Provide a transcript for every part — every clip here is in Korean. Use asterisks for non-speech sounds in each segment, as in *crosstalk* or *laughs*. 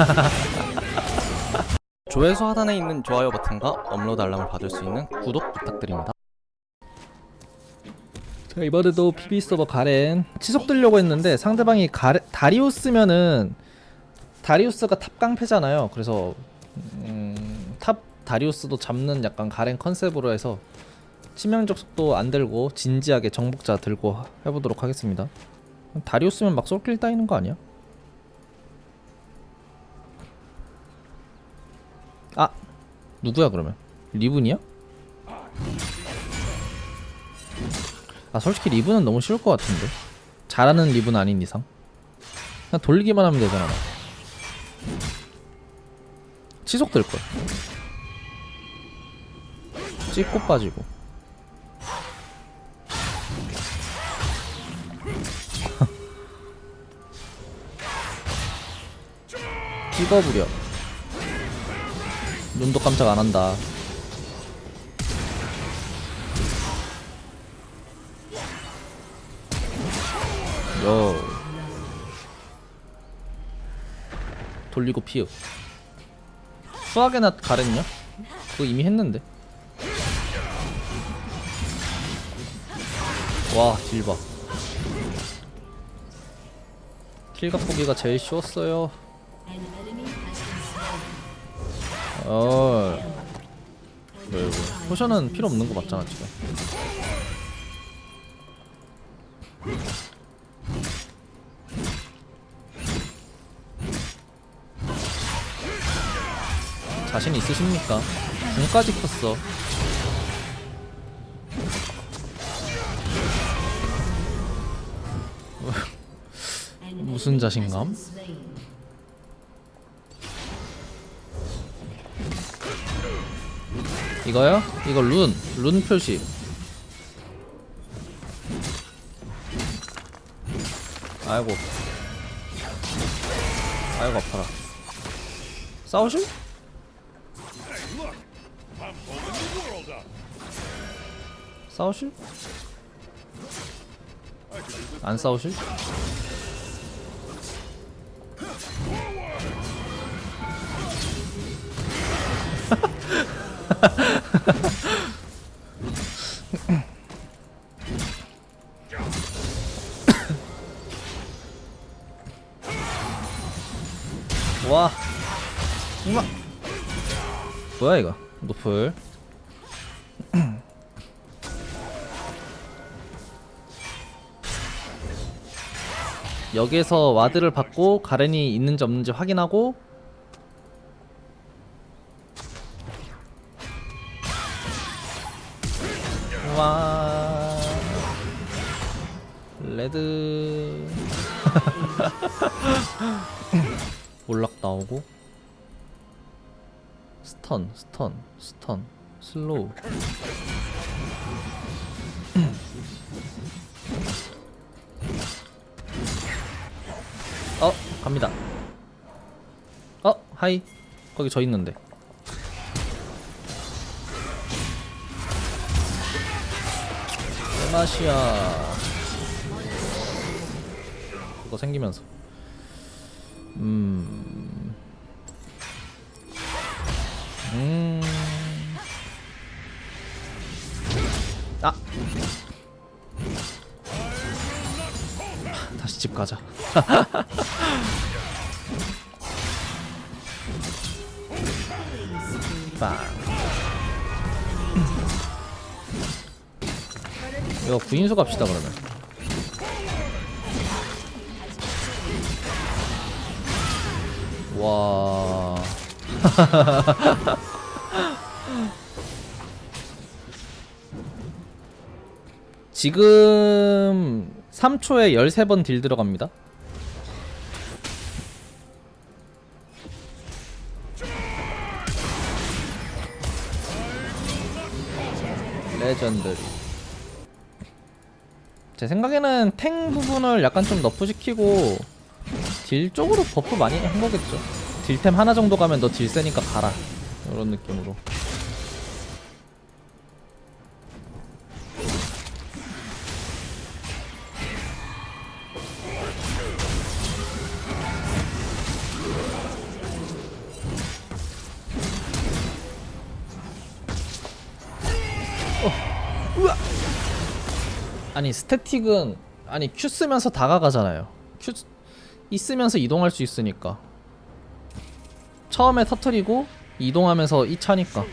*laughs* 조회수 하단에 있는 좋아요 버튼과 업로드 알람을 받을 수 있는 구독 부탁드립니다. 자 이번에도 PB 서버 가렌 치속 들려고 했는데 상대방이 가레, 다리우스면은 다리우스가 탑 깡패잖아요. 그래서 음, 탑 다리우스도 잡는 약간 가렌 컨셉으로 해서 치명적 속도 안 들고 진지하게 정복자 들고 해보도록 하겠습니다. 다리우스면 막 솔킬 따이는 거 아니야? 아 누구야 그러면? 리븐이야? 아 솔직히 리븐은 너무 쉬울 것 같은데. 잘하는 리븐 아닌 이상. 그냥 돌리기만 하면 되잖아 나. 치속 들걸 찍고 빠지고. *laughs* 찍어부려 눈도 깜짝 안 한다. 요. 돌리고 피읍 수학의 낫 가랬냐? 그거 이미 했는데. 와 딜봐. 킬 갖보기가 제일 쉬웠어요 어 왜, 왜. 포션은 필요 없는 거 맞잖아 지금 자신 있으십니까? 궁까지 컸어. *laughs* 무슨 자신감? 이거요? 이거 룬, 룬 표시. 아이고. 아이고 아파라. 싸우실? 싸우실? 안 싸우실? 와, 이마. 뭐야 이거? 노플. *clears throat* 여기에서 와드를 받고 가렌이 있는지 없는지 확인하고 와. 레드. *laughs* 몰락 나오고. 스턴 스턴 스턴. 슬로우. *clears throat* 어 갑니다. 어 하이. 거기 저 있는데 맛이야 그거 생기면서 음 음. 아. 다시 집 가자. *laughs* 빵. 이거 구인수 갑시다 그러면. 와. *laughs* 지금 3초에 13번 딜 들어갑니다. 레전드리. 제 생각에는 탱 부분을 약간 좀 너프 시키고 딜 쪽으로 버프 많이 한 거겠죠. 딜템 하나 정도 가면 너 딜 세니까 가라. 이런 느낌으로. 아니 스태틱은 아니 Q 쓰면서 다가가잖아요. Q 있으면서 이동할 수 있으니까. 처음에 터트리고 이동하면서 이 차니까.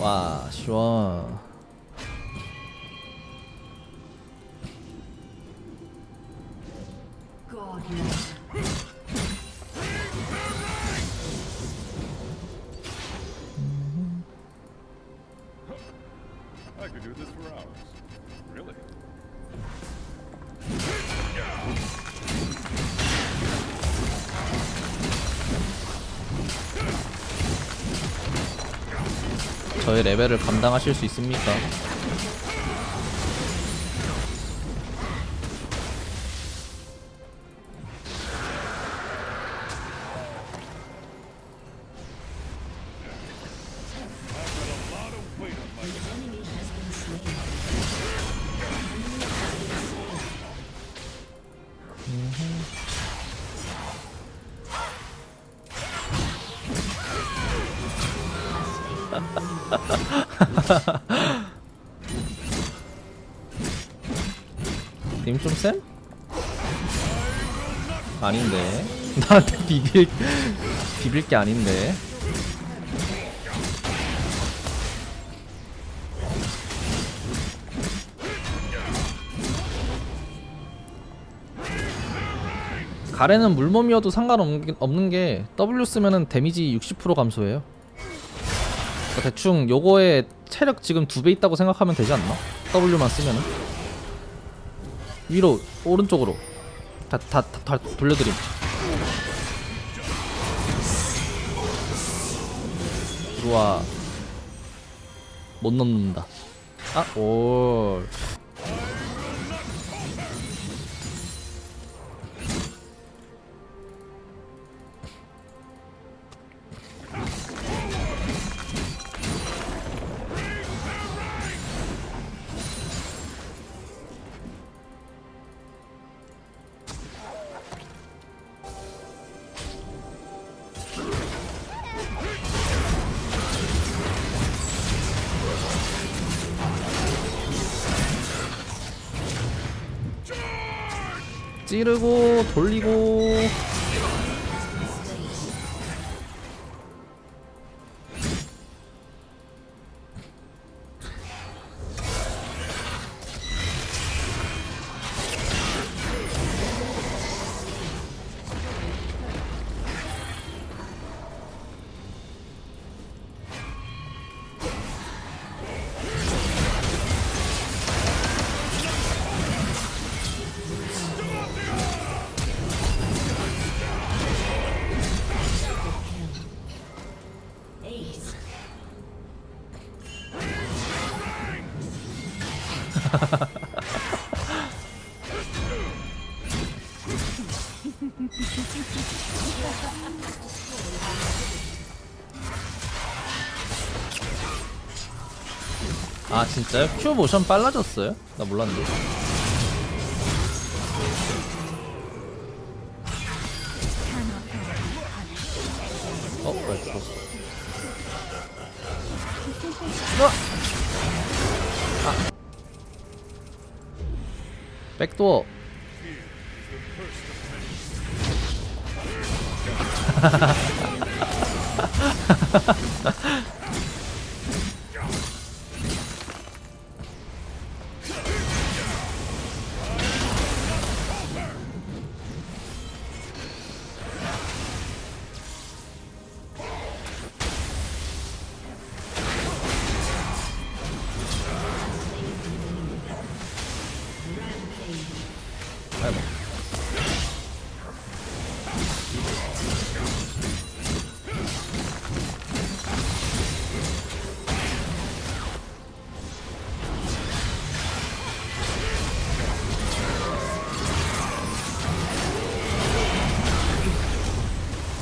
와 시원. 저의 레벨을 감당하실 수 있습니까? *laughs* 님좀 쌤? 아닌데. *laughs* 나한테 비빌 비빌 게 아닌데. 가래는 물몸이어도 상관없는 게- W 쓰면은 데미지 60% 감소해요 대충 요거에 체력 지금 두 배 있다고 생각하면 되지 않나? W만 쓰면은? 위로 오른쪽으로. 다 다 다 돌려드림. 들어와. 못 넘는다. 아오 찌르고 돌리고 아 진짜요? 큐 모션 빨라졌어요? 나 몰랐는데 어? 왜 죽었어 어! 아. 백도어 *laughs*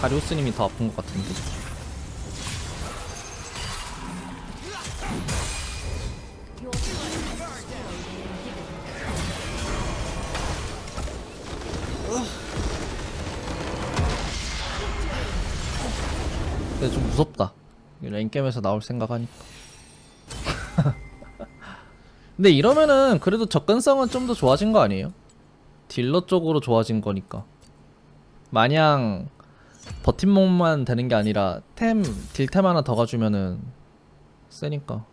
다리우스님이 더 아픈 것 같은데. 근데 좀 무섭다. 이 랭겜에서 나올 생각하니까. *laughs* 근데 이러면은 그래도 접근성은 좀 더 좋아진 거 아니에요? 딜러 쪽으로 좋아진 거니까. 마냥 버팀목만 되는 게 아니라 템 딜템 하나 더 가주면은 세니까